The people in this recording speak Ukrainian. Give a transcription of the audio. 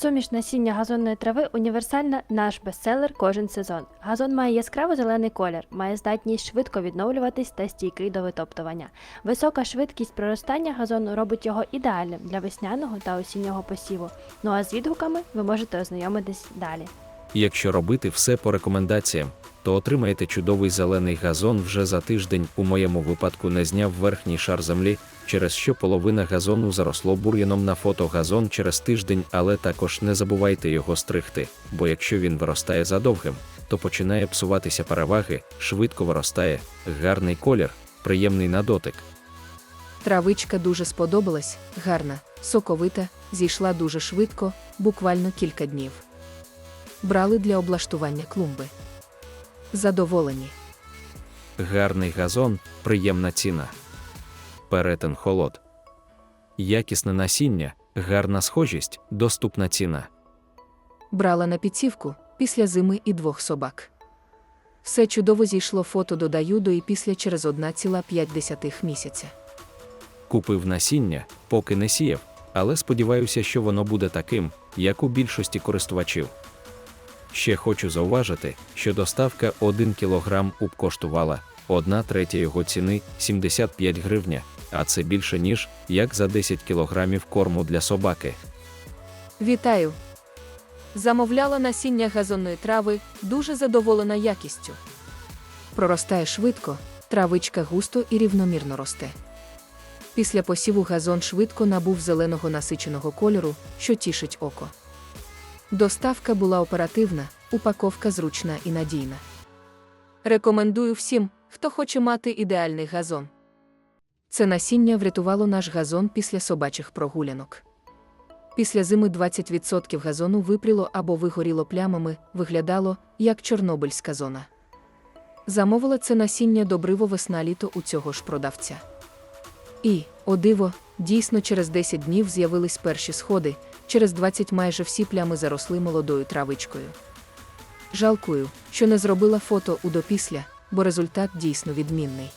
Суміш насіння газонної трави універсальна наш бестселер кожен сезон. Газон має яскраво зелений колір, має здатність швидко відновлюватись та стійкий до витоптування. Висока швидкість проростання газону робить його ідеальним для весняного та осіннього посіву. Ну а з відгуками ви можете ознайомитись далі. Якщо робити все по рекомендаціям, то отримаєте чудовий зелений газон вже за тиждень. У моєму випадку не зняв верхній шар землі, через що половина газону заросло бур'яном на фото газон через тиждень, але також не забувайте його стригти, бо якщо він виростає задовгим, то починає псуватися переваги, швидко виростає, гарний колір, приємний на дотик. Травичка дуже сподобалась, гарна, соковита, зійшла дуже швидко, буквально кілька днів. Брали для облаштування клумби. Задоволені. Гарний газон, приємна ціна. Перетин холод. Якісне насіння, гарна схожість, доступна ціна. Брала на підсівку після зими і двох собак. Все чудово зійшло фото додаю до і після через 1,5 місяця. Купив насіння, поки не сіяв, але сподіваюся, що воно буде таким, як у більшості користувачів. Ще хочу зауважити, що доставка 1 кг УП коштувала 1 третя його ціни 75 гривня, а це більше ніж як за 10 кг корму для собаки. Вітаю! Замовляла насіння газонної трави, дуже задоволена якістю. Проростає швидко, травичка густо і рівномірно росте. Після посіву газон швидко набув зеленого насиченого кольору, що тішить око. Доставка була оперативна, упаковка зручна і надійна. Рекомендую всім, хто хоче мати ідеальний газон. Це насіння врятувало наш газон після собачих прогулянок. Після зими 20% газону випріло або вигоріло плямами, виглядало, як чорнобильська зона. Замовила це насіння добриво весна-літо у цього ж продавця. І, о диво, дійсно через 10 днів з'явились перші сходи, через 20 майже всі плями заросли молодою травичкою. Жалкую, що не зробила фото у допісля, бо результат дійсно відмінний.